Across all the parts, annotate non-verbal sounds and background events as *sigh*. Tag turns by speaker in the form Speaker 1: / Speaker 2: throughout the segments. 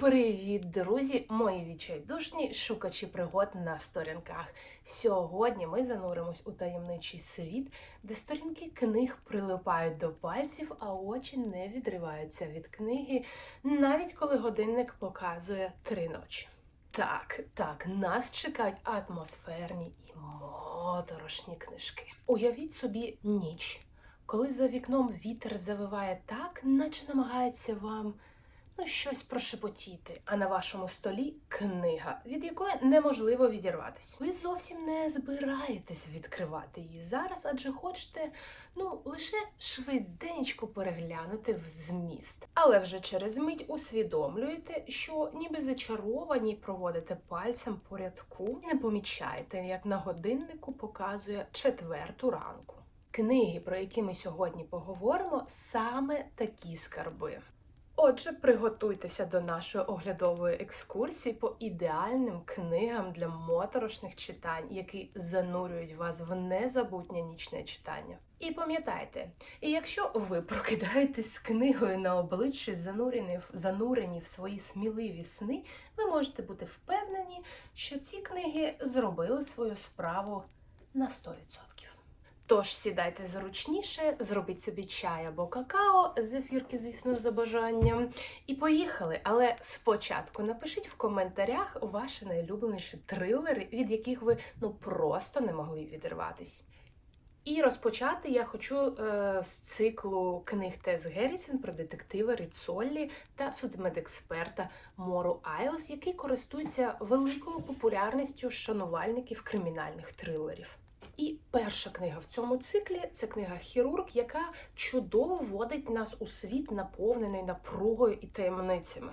Speaker 1: Привіт, друзі! Мої відчайдушні шукачі пригод на сторінках. Сьогодні ми зануримось у таємничий світ, де сторінки книг прилипають до пальців, а очі не відриваються від книги, навіть коли годинник показує три ночі. Так, так, нас чекають атмосферні і моторошні книжки. Уявіть собі ніч, коли за вікном вітер завиває так, наче намагається вам ну, щось прошепотіти, а на вашому столі книга, від якої неможливо відірватися. Ви зовсім не збираєтесь відкривати її зараз, адже хочете ну лише швиденько переглянути в зміст. Але вже через мить усвідомлюєте, що ніби зачаровані проводите пальцем по рядку і не помічаєте, як на годиннику показує четверту ранку. Книги, про які ми сьогодні поговоримо, саме такі скарби. Отже, приготуйтеся до нашої оглядової екскурсії по ідеальним книгам для моторошних читань, які занурюють вас в незабутнє нічне читання. І пам'ятайте, якщо ви прокидаєтесь з книгою на обличчі, занурені занурені в свої сміливі сни, ви можете бути впевнені, що ці книги зробили свою справу на 100%. Тож сідайте зручніше, зробіть собі чай або какао, зефірки, звісно, за бажанням. І поїхали. Але спочатку напишіть в коментарях ваші найулюбленіші трилери, від яких ви ну просто не могли відірватись. І розпочати я хочу е, з циклу книг Тес Геррісен про детектива Ріцоллі та судмедексперта Мору Айлс, який користується великою популярністю шанувальників кримінальних трилерів. І перша книга в цьому циклі це книга Хірург, яка чудово вводить нас у світ, наповнений напругою і таємницями.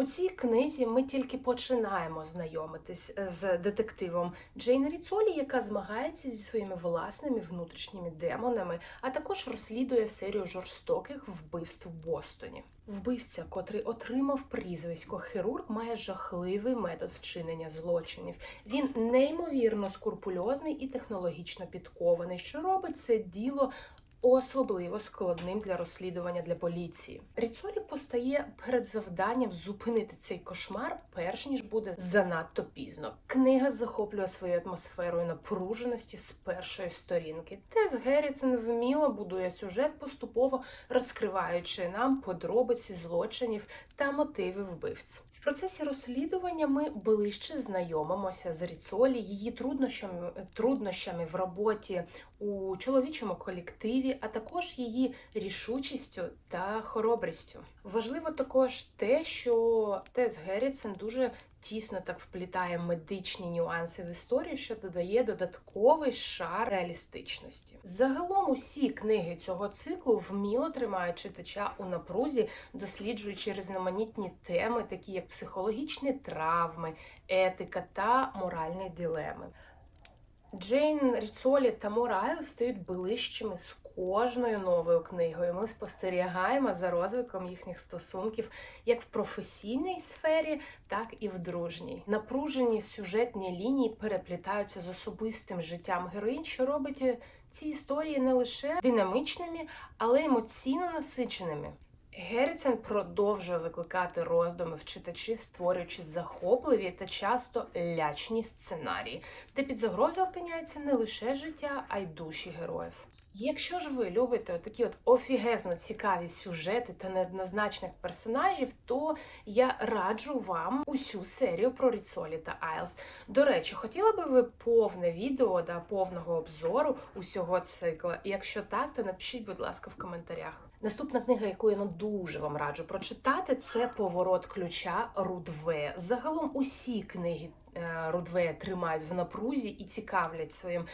Speaker 1: У цій книзі ми тільки починаємо знайомитись з детективом Джейн Ріцолі, яка змагається зі своїми власними внутрішніми демонами, а також розслідує серію жорстоких вбивств в Бостоні. Вбивця, котрий отримав прізвисько хірург, має жахливий метод вчинення злочинів. Він неймовірно скрупульозний і технологічно підкований, що робить це діло особливо складним для розслідування для поліції. Ріцолі постає перед завданням зупинити цей кошмар, перш ніж буде занадто пізно. Книга захоплює своєю атмосферою напруженості з першої сторінки. Тес Герріцен вміло будує сюжет, поступово розкриваючи нам подробиці злочинів та мотиви вбивць. В процесі розслідування ми ближче знайомимося з Ріцолі, її труднощами, труднощами в роботі у чоловічому колективі, а також її рішучістю та хоробрістю. Важливо також те, що Тес Герріцен дуже тісно так вплітає медичні нюанси в історію, що додає додатковий шар реалістичності. Загалом усі книги цього циклу вміло тримають читача у напрузі, досліджуючи різноманітні теми, такі як психологічні травми, етика та моральні дилеми. Джейн Ріцолі та Мора Айл стають ближчими з кожною новою книгою. Ми спостерігаємо за розвитком їхніх стосунків як в професійній сфері, так і в дружній. Напружені сюжетні лінії переплітаються з особистим життям героїнь, що робить ці історії не лише динамічними, але й емоційно насиченими. Герцен продовжує викликати роздуми в читачів, створюючи захопливі та часто лячні сценарії, де під загрозою опиняється не лише життя, а й душі героїв. Якщо ж ви любите такі от офігезно цікаві сюжети та неоднозначних персонажів, то я раджу вам усю серію про Ріцолі та Айлс. До речі, хотіли би ви повне відео да повного обзору усього цикла? Якщо так, то напишіть, будь ласка, в коментарях. Наступна книга, яку я ну, дуже вам раджу прочитати, це Поворот ключа Рудве. Загалом усі книги е, Рудве тримають в напрузі і цікавлять своїм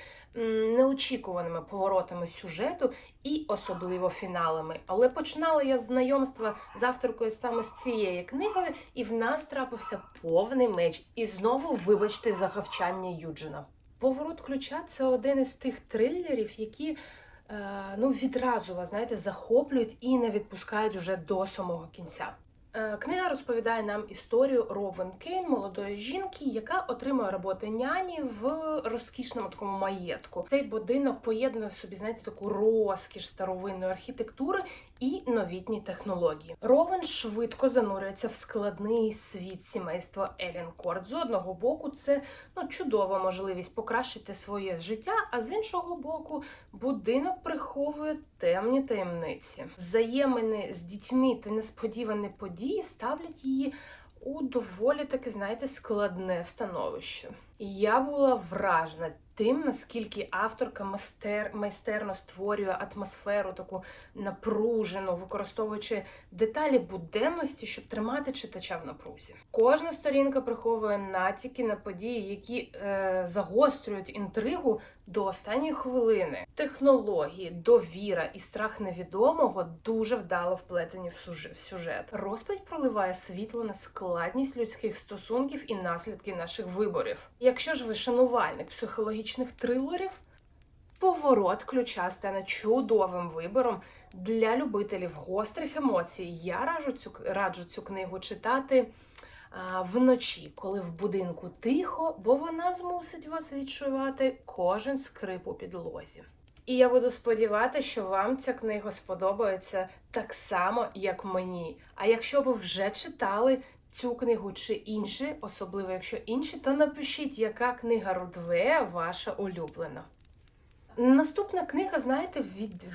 Speaker 1: неочікуваними поворотами сюжету і особливо фіналами. Але починала я знайомства з авторкою саме з цією книгою, і в нас трапився повний меч. І знову, вибачте, за гавчання Юджина. Поворот ключа це один із тих трилерів, які ну, відразу вас знаєте, захоплюють і не відпускають вже до самого кінця. Е, Книга розповідає нам історію Ровен Кейн, молодої жінки, яка отримує роботу няні в розкішному такому маєтку. Цей будинок поєднує в собі, знаєте, таку розкіш старовинної архітектури і новітні технології. Ровен швидко занурюється в складний світ сімейства Елін Корт. З одного боку, це ну чудова можливість покращити своє життя, а з іншого боку, будинок приховує темні таємниці. Взаємини з дітьми та несподівані події ставлять її у доволі таки, знаєте, складне становище. І я була вражена тим, наскільки авторка майстер, майстерно створює атмосферу таку напружену, використовуючи деталі буденності, щоб тримати читача в напрузі. Кожна сторінка приховує натяки на події, які е, загострюють інтригу до останньої хвилини. Технології, довіра і страх невідомого дуже вдало вплетені в сюжет. Розповідь проливає світло на складність людських стосунків і наслідки наших виборів. Якщо ж ви шанувальник психологічних трилерів, поворот ключа стане чудовим вибором для любителів гострих емоцій. Я раджу цю раджу цю книгу читати а, вночі, коли в будинку тихо, бо вона змусить вас відчувати кожен скрип у підлозі. І я буду сподіватися, що вам ця книга сподобається так само, як мені. А якщо ви вже читали цю книгу чи інші, особливо якщо інші, то напишіть, яка книга Рудве ваша улюблена. Наступна книга, знаєте,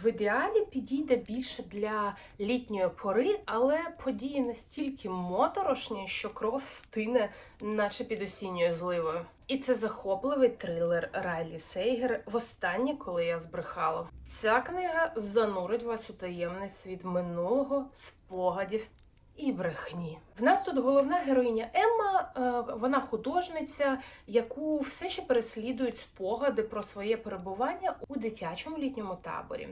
Speaker 1: в ідеалі підійде більше для літньої пори, але події настільки моторошні, що кров стине, наче під осінньою зливою. І це захопливий трилер Райлі Сейгер Востаннє, коли я збрехала. Ця книга занурить вас у таємний світ минулого, спогадів і брехні. В нас тут головна героїня Емма, е, вона художниця, яку все ще переслідують спогади про своє перебування у дитячому літньому таборі.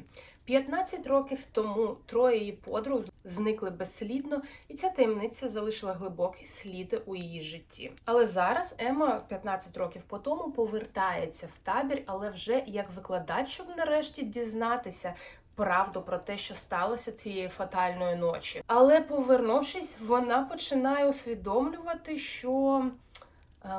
Speaker 1: 15 років тому троє її подруг зникли безслідно, і ця таємниця залишила глибокі сліди у її житті. Але зараз Ема 15 років по тому повертається в табір, але вже як викладач, щоб нарешті дізнатися. Правду про те, що сталося цієї фатальної ночі. Але повернувшись, вона починає усвідомлювати, що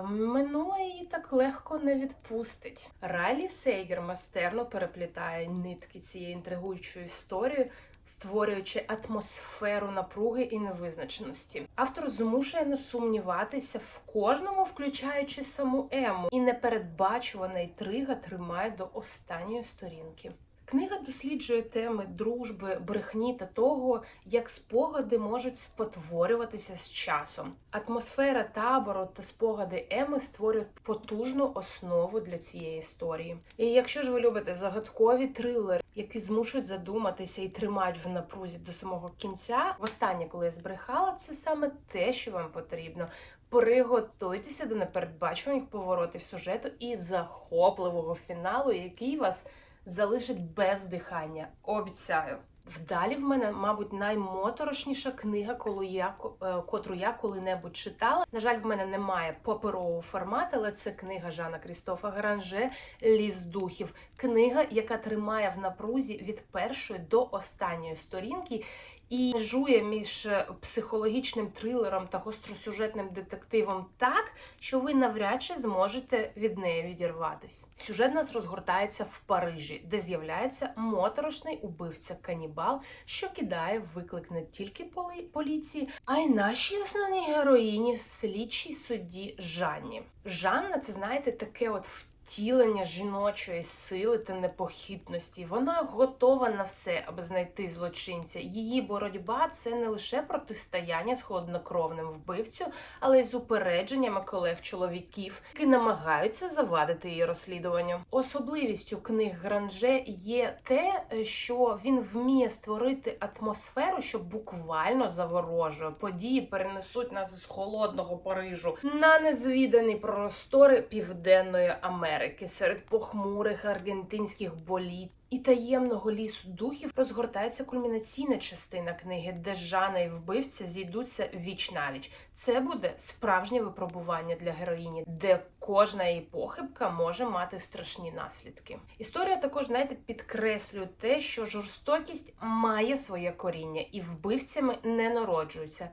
Speaker 1: минуле її так легко не відпустить. Райлі Сейгер майстерно переплітає нитки цієї інтригуючої історії, створюючи атмосферу напруги і невизначеності. Автор змушує не сумніватися в кожному, включаючи саму Ему, і непередбачувана інтрига тримає до останньої сторінки. Книга досліджує теми дружби, брехні та того, як спогади можуть спотворюватися з часом. Атмосфера табору та спогади Еми створюють потужну основу для цієї історії. І якщо ж ви любите загадкові трилери, які змушують задуматися і тримають в напрузі до самого кінця, востаннє, коли я збрехала, це саме те, що вам потрібно. Приготуйтеся до непередбачуваних поворотів сюжету і захопливого фіналу, який вас залишить без дихання. Обіцяю. Вдалі в мене, мабуть, наймоторошніша книга, коли я е, котру я коли-небудь читала. На жаль, в мене немає паперового формату, але це книга Жана Крістофа Гранже Ліс духів. Книга, яка тримає в напрузі від першої до останньої сторінки. І межує між психологічним трилером та гостросюжетним детективом так, що ви навряд чи зможете від неї відірватись. Сюжет нас розгортається в Парижі, де з'являється моторошний убивця канібал, що кидає виклик не тільки полі поліції, а й нашій основній героїні, слідчій судді Жанні. Жанна, це знаєте, таке от втілення жіночої сили та непохитності. Вона готова на все, аби знайти злочинця. Її боротьба це не лише протистояння з холоднокровним вбивцю, але й з упередженнями колег-чоловіків, які намагаються завадити її розслідуванню. Особливістю книг Гранже є те, що він вміє створити атмосферу, що буквально заворожує. Події перенесуть нас з холодного Парижу на незвідані простори Південної Америки. Америки серед похмурих аргентинських боліт і таємного лісу духів розгортається кульмінаційна частина книги, де Жана і вбивця зійдуться віч навіч. Це буде справжнє випробування для героїні, де кожна її похибка може мати страшні наслідки. Історія також знаєте, підкреслює те, що жорстокість має своє коріння, і вбивцями не народжуються.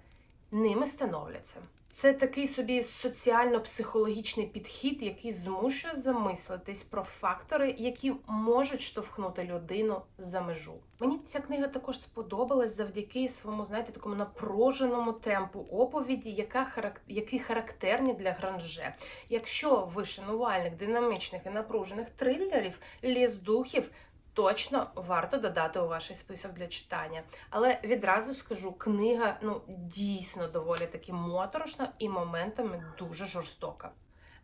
Speaker 1: ними становляться. Це такий собі соціально-психологічний підхід, який змушує замислитись про фактори, які можуть штовхнути людину за межу. Мені ця книга також сподобалась завдяки своєму, знаєте, такому напруженому темпу оповіді, яка харак... які характерні для гранже. Якщо ви шанувальник динамічних і напружених трилерів, ліс духів. Точно варто додати у ваш список для читання. Але відразу скажу, книга ну дійсно доволі таки моторошна і моментами дуже жорстока.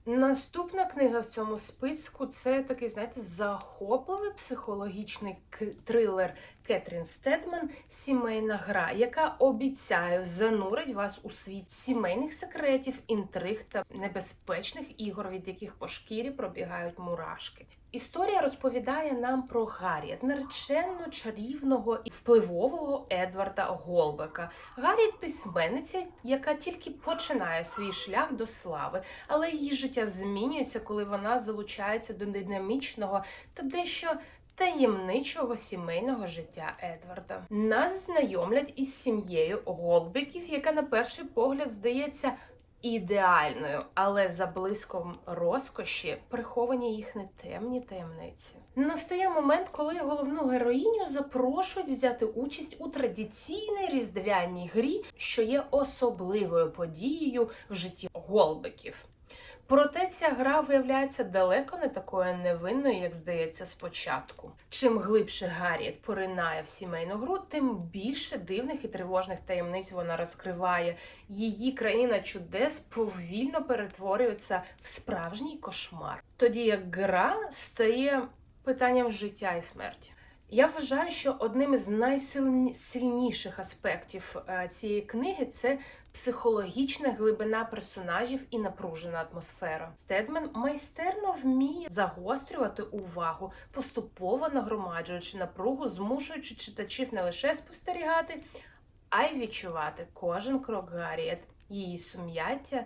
Speaker 1: Наступна книга в цьому списку це такий, знаєте, захопливий психологічний трилер Кетрін Стедман Сімейна гра, яка обіцяю занурить вас у світ сімейних секретів, інтриг та небезпечних ігор, від яких по шкірі пробігають мурашки. Історія розповідає нам про Гарріет, наречену чарівного і впливового Едварда Голбека. Гарріет письменниця, яка тільки починає свій шлях до слави, але її життя змінюється, коли вона залучається до динамічного та дещо таємничого сімейного життя Едварда. Нас знайомлять із сім'єю Голбеків, яка на перший погляд здається ідеальною, але за блиском розкоші приховані їхні темні таємниці. Настає момент, коли головну героїню запрошують взяти участь у традиційній різдвяній грі, що є особливою подією в житті Голбеків. Проте ця гра виявляється далеко не такою невинною, як здається спочатку. Чим глибше Гарріет поринає в сімейну гру, тим більше дивних і тривожних таємниць вона розкриває. Її країна чудес повільно перетворюється в справжній кошмар. Тоді як гра стає питанням життя і смерті. Я вважаю, що одним із найсильніших аспектів е, цієї книги це психологічна глибина персонажів і напружена атмосфера. Стедмен майстерно вміє загострювати увагу, поступово нагромаджуючи напругу, змушуючи читачів не лише спостерігати, а й відчувати кожен крок Гарріет, її сум'яття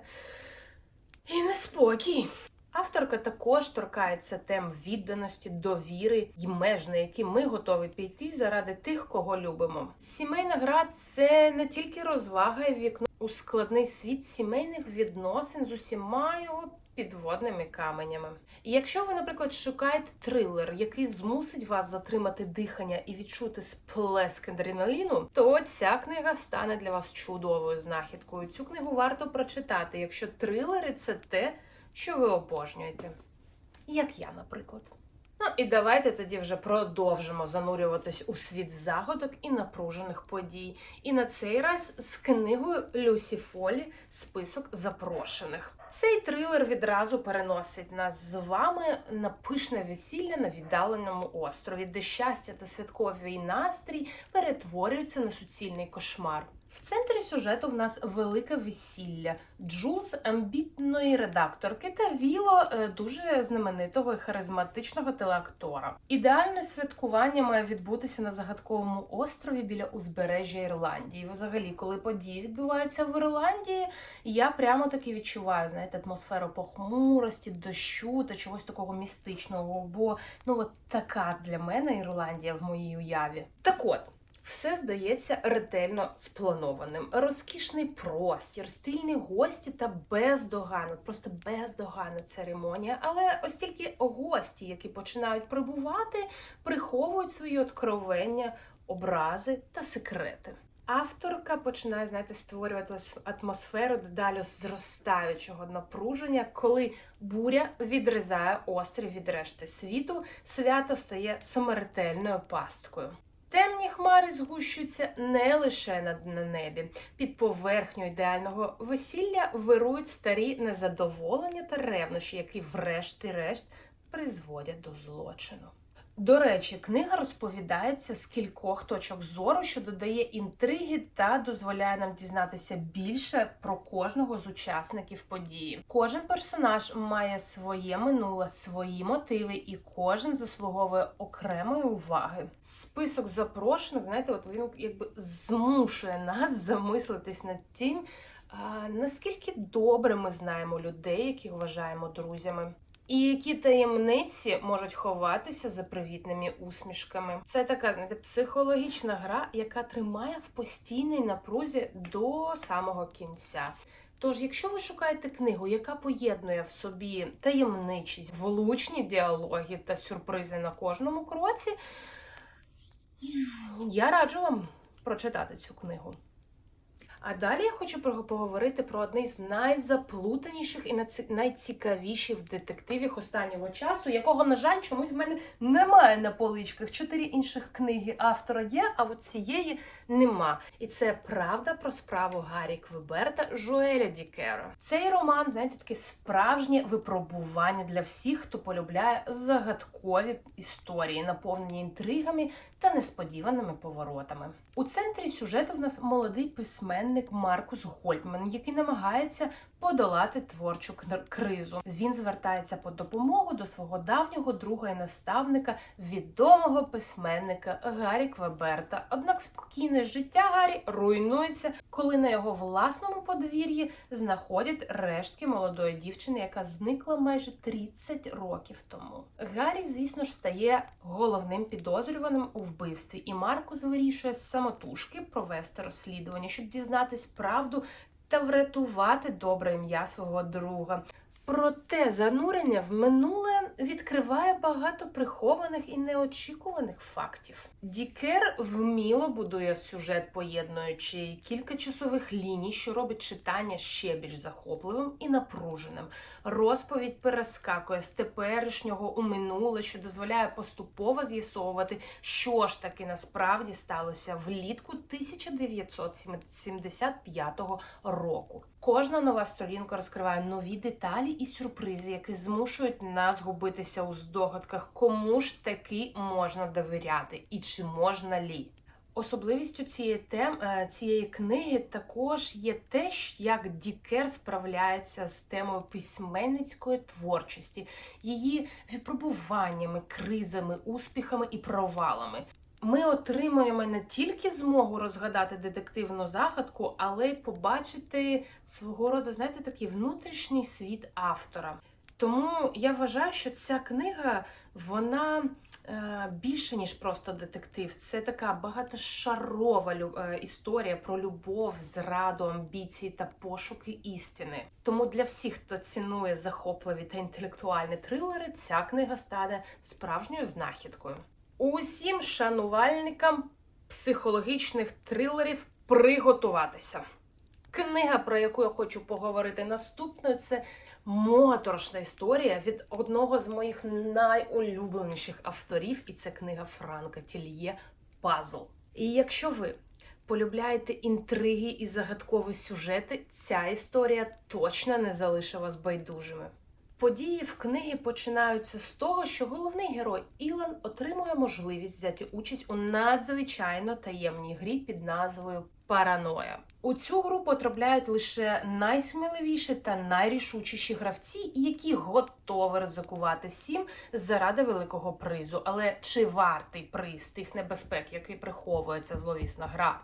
Speaker 1: і неспокій. Авторка також торкається тем відданості, довіри й меж, на які ми готові піти заради тих, кого любимо. Сімейна гра це не тільки розвага і вікно у складний світ сімейних відносин з усіма його підводними каменями. І якщо ви, наприклад, шукаєте трилер, який змусить вас затримати дихання і відчути сплеск адреналіну, то ця книга стане для вас чудовою знахідкою. Цю книгу варто прочитати, якщо трилери це те що ви обожнюєте, як я, наприклад. Ну і давайте тоді вже продовжимо занурюватись у світ загадок і напружених подій. І на цей раз з книгою Люсі Фолі Список запрошених. Цей трилер відразу переносить нас з вами на пишне весілля на віддаленому острові, де щастя та святковий настрій перетворюються на суцільний кошмар. В центрі сюжету в нас велике весілля Джулс амбітної редакторки та Віло е, дуже знаменитого і харизматичного телеактора. Ідеальне святкування має відбутися на загадковому острові біля узбережжя Ірландії. Взагалі, коли події відбуваються в Ірландії, я прямо таки відчуваю, знаєте, атмосферу похмурості, дощу та чогось такого містичного. Бо ну от така для мене Ірландія в моїй уяві. Так от. Все здається ретельно спланованим. Розкішний простір, стильні гості та бездоганна, просто бездоганна церемонія. Але ось тільки гості, які починають прибувати, приховують свої откровення, образи та секрети. Авторка починає знаєте, створювати атмосферу дедалі зростаючого напруження, коли буря відрізає острів від решти світу, свято стає саморетельною пасткою. Темні хмари згущуються не лише на небі. Під поверхню ідеального весілля вирують старі незадоволення та ревнощі, які, врешті-решт, призводять до злочину. До речі, книга розповідається з кількох точок зору, що додає інтриги та дозволяє нам дізнатися більше про кожного з учасників події. Кожен персонаж має своє минуле, свої мотиви, і кожен заслуговує окремої уваги. Список запрошених, знаєте, от він якби змушує нас замислитись над тим, а, наскільки добре ми знаємо людей, яких вважаємо друзями. І які таємниці можуть ховатися за привітними усмішками? Це така знаєте, психологічна гра, яка тримає в постійній напрузі до самого кінця. Тож, якщо ви шукаєте книгу, яка поєднує в собі таємничість, влучні діалоги та сюрпризи на кожному кроці, я раджу вам прочитати цю книгу. А далі я хочу поговорити про одне з найзаплутаніших і найцікавіших детективів останнього часу, якого, на жаль, чомусь в мене немає на поличках. Чотири інших книги автора є, а от цієї нема. І це правда про справу Гаррі Квеберта Жоеля Дікера. Цей роман, знаєте, таке справжнє випробування для всіх, хто полюбляє загадкові історії, наповнені інтригами та несподіваними поворотами. У центрі сюжету в нас молодий письменник Маркус Гольдман, який намагається подолати творчу кризу. Він звертається по допомогу до свого давнього друга і наставника, відомого письменника Гаррі Квеберта. Однак спокійне життя Гаррі руйнується, коли на його власному подвір'ї знаходять рештки молодої дівчини, яка зникла майже 30 років тому. Гаррі, звісно ж, стає головним підозрюваним у вбивстві, і Маркус вирішує самотужки провести розслідування, щоб дізнатись правду та врятувати добре ім'я свого друга. Проте занурення в минуле відкриває багато прихованих і неочікуваних фактів. Дікер вміло будує сюжет, поєднуючи кілька часових ліній, що робить читання ще більш захопливим і напруженим. Розповідь перескакує з теперішнього у минуле, що дозволяє поступово з'ясовувати, що ж таки насправді сталося влітку 1975 року. Кожна нова сторінка розкриває нові деталі і сюрпризи, які змушують нас губитися у здогадках, кому ж таки можна довіряти і чи можна лі. Особливістю цієї тем е, цієї книги також є те, як Дікер справляється з темою письменницької творчості, її випробуваннями, кризами, успіхами і провалами. Ми отримуємо не тільки змогу розгадати детективну загадку, але й побачити свого роду, знаєте, такий внутрішній світ автора. Тому я вважаю, що ця книга вона е, більше ніж просто детектив. Це така багатошарова лю- е, історія про любов, зраду, амбіції та пошуки істини. Тому для всіх, хто цінує захопливі та інтелектуальні трилери, ця книга стане справжньою знахідкою. Усім шанувальникам психологічних трилерів приготуватися. Книга, про яку я хочу поговорити наступною, це моторошна історія від одного з моїх найулюбленіших авторів, і це книга Франка Тільє Пазл. І якщо ви полюбляєте інтриги і загадкові сюжети, ця історія точно не залишить вас байдужими. Події в книгі починаються з того, що головний герой Ілан отримує можливість взяти участь у надзвичайно таємній грі під назвою Параноя. У цю гру потрапляють лише найсміливіші та найрішучіші гравці, які готові ризикувати всім заради великого призу. Але чи вартий приз тих небезпек, який приховує ця зловісна гра?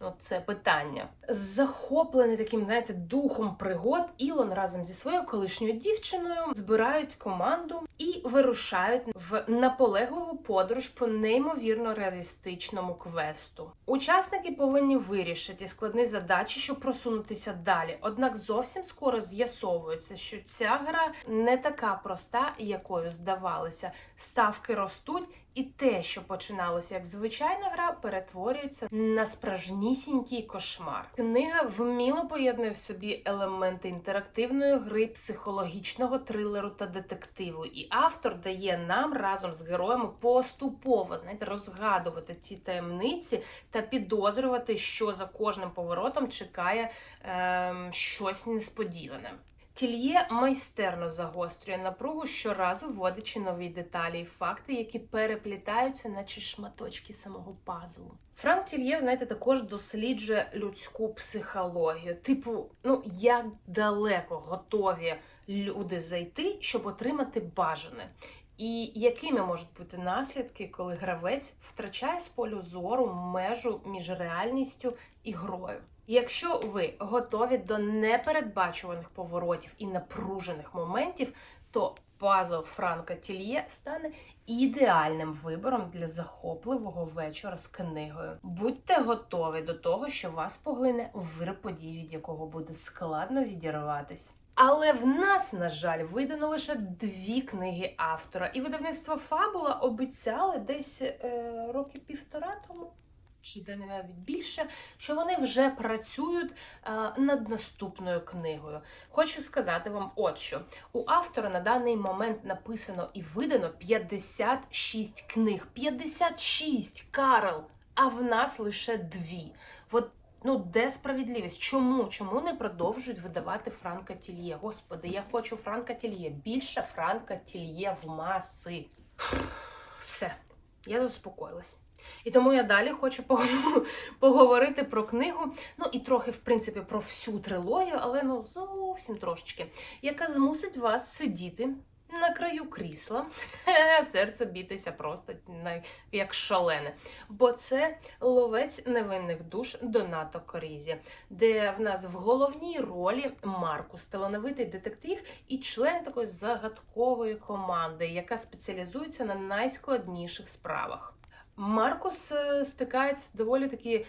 Speaker 1: Ну, це питання. Захоплений таким, знаєте, духом пригод, Ілон разом зі своєю колишньою дівчиною збирають команду і вирушають в наполегливу подорож по неймовірно реалістичному квесту. Учасники повинні вирішити складні задачі, щоб просунутися далі. Однак зовсім скоро з'ясовується, що ця гра не така проста, якою здавалося. Ставки ростуть. І те, що починалося як звичайна гра, перетворюється на справжнісінький кошмар. Книга вміло поєднує в собі елементи інтерактивної гри, психологічного трилеру та детективу. І автор дає нам разом з героями поступово знаєте, розгадувати ці таємниці та підозрювати, що за кожним поворотом чекає ем, щось несподіване. Тільє майстерно загострює напругу, щоразу вводячи нові деталі і факти, які переплітаються, наче шматочки самого пазлу. Франк Тільє, знаєте, також досліджує людську психологію. Типу, ну як далеко готові люди зайти, щоб отримати бажане. І якими можуть бути наслідки, коли гравець втрачає з полю зору межу між реальністю і грою? Якщо ви готові до непередбачуваних поворотів і напружених моментів, то пазл Франка Тільє стане ідеальним вибором для захопливого вечора з книгою. Будьте готові до того, що вас поглине вир подій, від якого буде складно відірватись. Але в нас, на жаль, видано лише дві книги автора, і видавництво Фабула обіцяли десь е, роки півтора тому. Чи де навіть більше, що вони вже працюють е, над наступною книгою. Хочу сказати вам, от що у автора на даний момент написано і видано 56 книг. 56, Карл! А в нас лише дві. От Ну, де справедливість? Чому? Чому не продовжують видавати Франка Тільє? Господи, я хочу Франка Тільє. Більше Франка Тільє в маси. Все, я заспокоїлась. І тому я далі хочу *laughs* поговорити про книгу, ну і трохи, в принципі, про всю трилогію, але ну зовсім трошечки, яка змусить вас сидіти на краю крісла, *laughs* серце бітися просто як шалене. Бо це ловець невинних душ Донато Корізі, де в нас в головній ролі Маркус, талановитий детектив і член такої загадкової команди, яка спеціалізується на найскладніших справах. Маркус е, стикається з доволі таки е,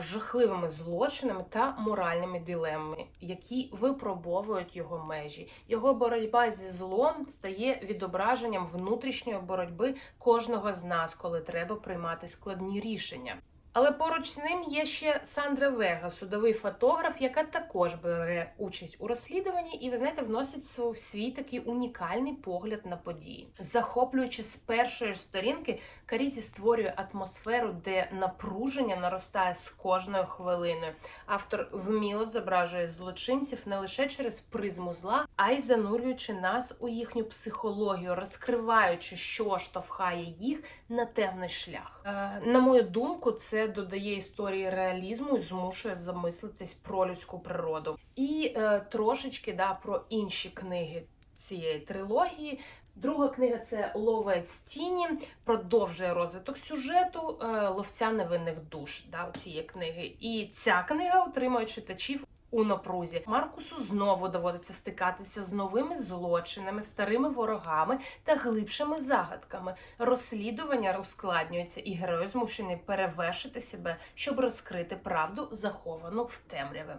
Speaker 1: жахливими злочинами та моральними дилемами, які випробовують його межі. Його боротьба зі злом стає відображенням внутрішньої боротьби кожного з нас, коли треба приймати складні рішення. Але поруч з ним є ще Сандра Вега, судовий фотограф, яка також бере участь у розслідуванні, і ви знаєте, вносить свій, свій такий унікальний погляд на події. Захоплюючи з першої ж сторінки, Карізі створює атмосферу, де напруження наростає з кожною хвилиною. Автор вміло зображує злочинців не лише через призму зла, а й занурюючи нас у їхню психологію, розкриваючи, що штовхає їх на темний шлях. Е, на мою думку, це додає історії реалізму і змушує замислитись про людську природу. І е, трошечки да, про інші книги цієї трилогії. Друга книга це Ловець тіні, продовжує розвиток сюжету е, ловця невинних душ да, цієї книги. І ця книга отримує читачів у напрузі. Маркусу знову доводиться стикатися з новими злочинами, старими ворогами та глибшими загадками. Розслідування розкладнюється, і герой змушений перевершити себе, щоб розкрити правду, заховану в темряві.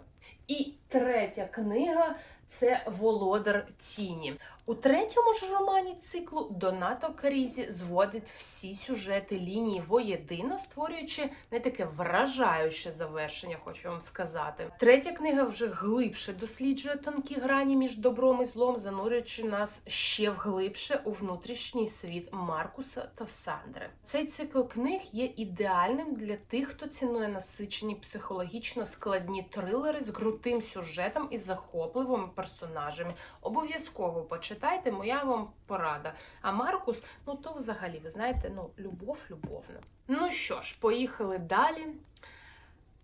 Speaker 1: І третя книга це Володар Тіні. У третьому ж романі циклу Донато Карізі зводить всі сюжети лінії воєдино, створюючи не таке вражаюче завершення, хочу вам сказати. Третя книга вже глибше досліджує тонкі грані між добром і злом, занурюючи нас ще вглибше у внутрішній світ Маркуса та Сандри. Цей цикл книг є ідеальним для тих, хто цінує насичені психологічно складні трилери з крутим сюжетом і захопливими персонажами. Обов'язково почитайте, моя вам порада. А Маркус, ну то взагалі, ви знаєте, ну любов любовна. Ну що ж, поїхали далі.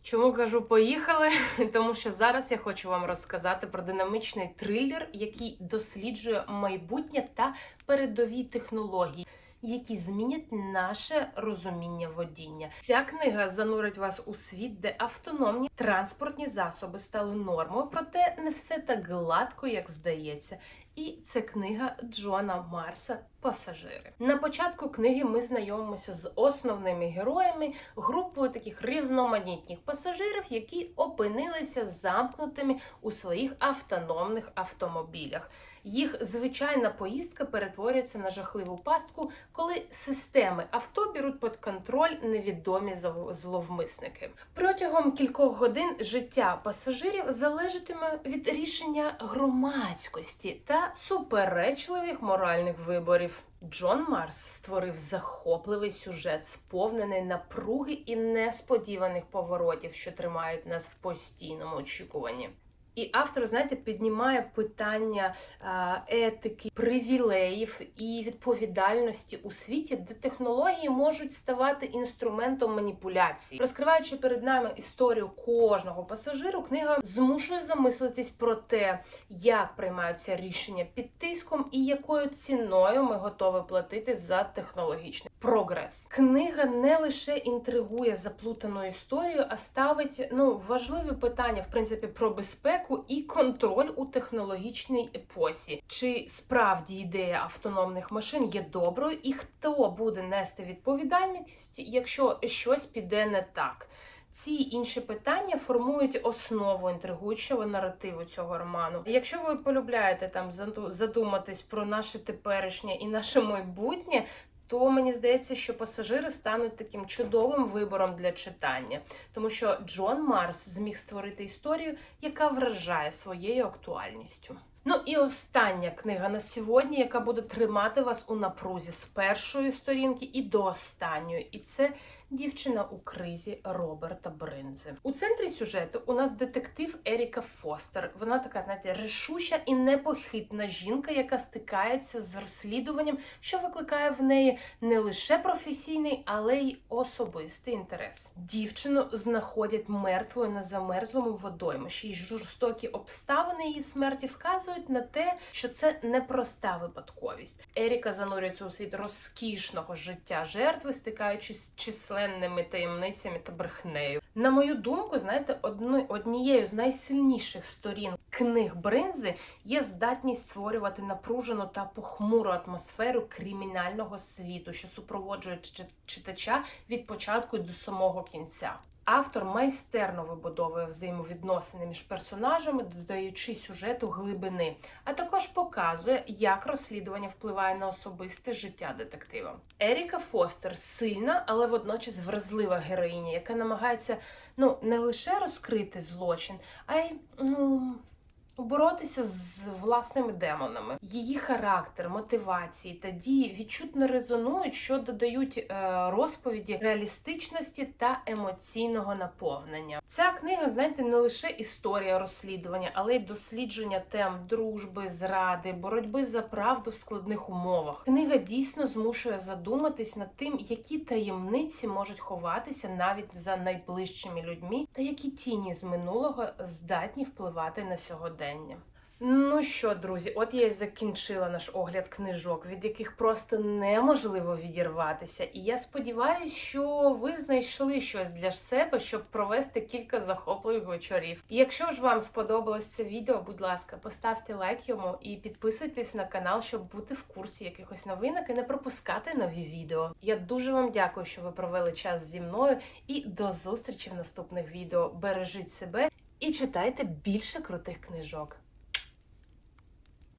Speaker 1: Чому кажу поїхали? *laughs* Тому що зараз я хочу вам розказати про динамічний трилер, який досліджує майбутнє та передові технології. Які змінять наше розуміння водіння. Ця книга занурить вас у світ, де автономні транспортні засоби стали нормою, проте не все так гладко, як здається. І це книга Джона Марса Пасажири. На початку книги ми знайомимося з основними героями, групою таких різноманітних пасажирів, які опинилися замкнутими у своїх автономних автомобілях. Їх звичайна поїздка перетворюється на жахливу пастку, коли системи авто беруть під контроль невідомі злов- зловмисники. Протягом кількох годин життя пасажирів залежатиме від рішення громадськості та суперечливих моральних виборів. Джон Марс створив захопливий сюжет, сповнений напруги і несподіваних поворотів, що тримають нас в постійному очікуванні. І автор, знаєте, піднімає питання етики, привілеїв і відповідальності у світі, де технології можуть ставати інструментом маніпуляції. Розкриваючи перед нами історію кожного пасажиру, книга змушує замислитись про те, як приймаються рішення під тиском і якою ціною ми готові платити за технологічний прогрес. Книга не лише інтригує заплутаною історією, а ставить ну важливі питання в принципі про безпеку і контроль у технологічній епосі. Чи справді ідея автономних машин є доброю, і хто буде нести відповідальність, якщо щось піде не так? Ці інші питання формують основу інтригуючого наративу цього роману. Якщо ви полюбляєте там заду- задуматись про наше теперішнє і наше майбутнє, то мені здається, що пасажири стануть таким чудовим вибором для читання, тому що Джон Марс зміг створити історію, яка вражає своєю актуальністю. Ну і остання книга на сьогодні, яка буде тримати вас у напрузі з першої сторінки і до останньої, і це дівчина у кризі Роберта Бринзи. У центрі сюжету у нас детектив Еріка Фостер. Вона така, знаєте, рішуча і непохитна жінка, яка стикається з розслідуванням, що викликає в неї не лише професійний, але й особистий інтерес. Дівчину знаходять мертвою на замерзлому водоймищі, жорстокі обставини її смерті вказують на те, що це непроста випадковість. Еріка занурюється у світ розкішного життя жертви, стикаючись з численними таємницями та брехнею. На мою думку, знаєте, однією з найсильніших сторін книг Бринзи є здатність створювати напружену та похмуру атмосферу кримінального світу, що супроводжує читача від початку до самого кінця. Автор майстерно вибудовує взаємовідносини між персонажами, додаючи сюжету глибини, а також показує, як розслідування впливає на особисте життя детектива. Еріка Фостер сильна, але водночас вразлива героїня, яка намагається ну не лише розкрити злочин, а й ну. Боротися з власними демонами. Її характер, мотивації та дії відчутно резонують, що додають е, розповіді реалістичності та емоційного наповнення. Ця книга, знаєте, не лише історія розслідування, але й дослідження тем дружби, зради, боротьби за правду в складних умовах. Книга дійсно змушує задуматись над тим, які таємниці можуть ховатися навіть за найближчими людьми, та які тіні з минулого здатні впливати на сьогодення. Ну що, друзі, от я і закінчила наш огляд книжок, від яких просто неможливо відірватися. І я сподіваюся, що ви знайшли щось для себе, щоб провести кілька захопливих вечорів. І якщо ж вам сподобалось це відео, будь ласка, поставте лайк йому і підписуйтесь на канал, щоб бути в курсі якихось новинок і не пропускати нові відео. Я дуже вам дякую, що ви провели час зі мною, і до зустрічі в наступних відео. Бережіть себе і читайте більше крутих книжок.